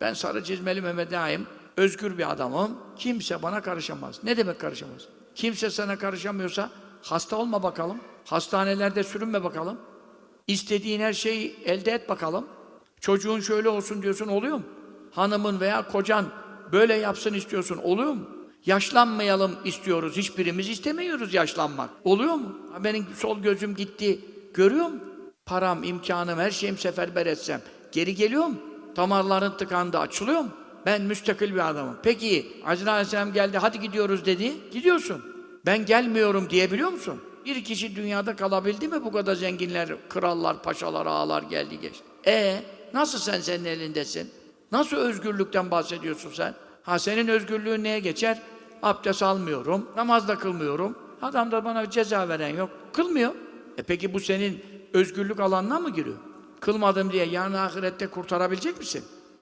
Ben sarı çizmeli Mehmet Ağa'yım. Özgür bir adamım. Kimse bana karışamaz. Ne demek karışamaz? Kimse sana karışamıyorsa hasta olma bakalım. Hastanelerde sürünme bakalım. İstediğin her şeyi elde et bakalım. Çocuğun şöyle olsun diyorsun oluyor mu? Hanımın veya kocan böyle yapsın istiyorsun oluyor mu? Yaşlanmayalım istiyoruz. Hiçbirimiz istemiyoruz yaşlanmak. Oluyor mu? Benim sol gözüm gitti. Görüyor mu? Param, imkanım, her şeyim seferber etsem. Geri geliyor mu? Damarların tıkandı, açılıyor mu? Ben müstakil bir adamım. Peki Azrail Aleyhisselam geldi, hadi gidiyoruz dedi. Gidiyorsun. Ben gelmiyorum diyebiliyor musun? Bir kişi dünyada kalabildi mi bu kadar zenginler, krallar, paşalar, ağalar geldi geçti. E nasıl sen senin elindesin? Nasıl özgürlükten bahsediyorsun sen? Ha senin özgürlüğün neye geçer? Abdest almıyorum, namaz da kılmıyorum. Adam da bana ceza veren yok. Kılmıyor. E peki bu senin özgürlük alanına mı giriyor? Kılmadım diye yarın ahirette kurtarabilecek misin?